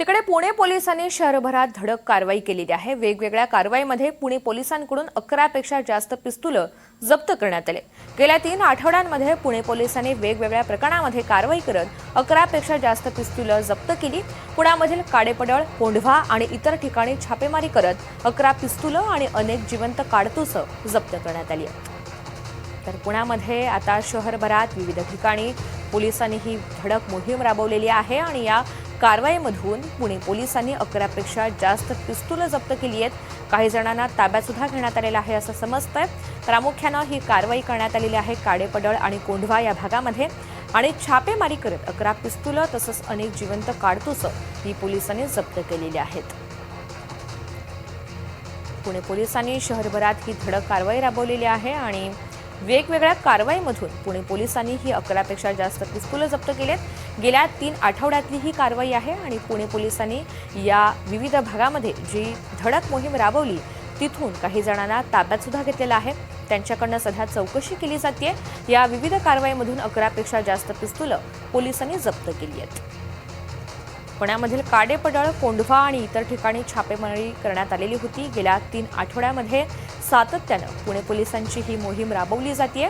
तिकडे पुणे पोलिसांनी शहरभरात धडक कारवाई केलेली आहे. वेगवेगळ्या कारवाईमध्ये पुणे पोलिसांकडून अकरापेक्षा जास्त पिस्तुलं जप्त करण्यात आले. गेल्या तीन आठवड्यांमध्ये पुणे पोलिसांनी वेगवेगळ्या प्रकरणामध्ये कारवाई करत अकरापेक्षा जास्त पिस्तुलं जप्त केली. पुण्यामधील काडेपडळ कोंढवा आणि इतर ठिकाणी छापेमारी करत अकरा पिस्तुलं आणि अनेक जिवंत काडतुसं जप्त करण्यात आली तर पुण्यामध्ये आता शहरभरात विविध ठिकाणी पोलिसांनी ही धडक मोहीम राबवलेली आहे आणि या कारवाईमधून पुणे पोलिसांनी अकरापेक्षा जास्त पिस्तुलं जप्त केली आहेत. काही जणांना ताब्यात सुद्धा घेण्यात आलेला आहे असं समजतंय. प्रामुख्यानं ही कारवाई करण्यात आलेली आहे काडेपडळ आणि कोंढवा या भागामध्ये. आणि छापेमारी करत अकरा पिस्तुलं तसंच अनेक जिवंत काडतुसं ही पोलिसांनी जप्त केलेली आहेत. पुणे पोलिसांनी शहरभरात ही धडक कारवाई राबवलेली आहे आणि वेगवेगळ्या कारवाईमधून पुणे पोलिसांनी ही अकरापेक्षा जास्त पिस्तुलं जप्त केलेत. गेल्या तीन आठवड्यातली ही कारवाई आहे आणि पुणे पोलिसांनी या विविध भागामध्ये जी धडक मोहीम राबवली तिथून काही जणांना ताब्यात सुद्धा घेतलेला आहे. त्यांच्याकडनं सध्या चौकशी केली जाते या विविध कारवाईमधून अकरापेक्षा जास्त पिस्तुलं पोलिसांनी जप्त केली आहेत. पुण्यामधील काडेपडळ कोंढवा आणि इतर ठिकाणी छापेमारी करण्यात आलेली होती. गेल्या तीन आठवड्यामध्ये सातत्यानं पुणे पोलिसांची ही मोहीम राबवली जाते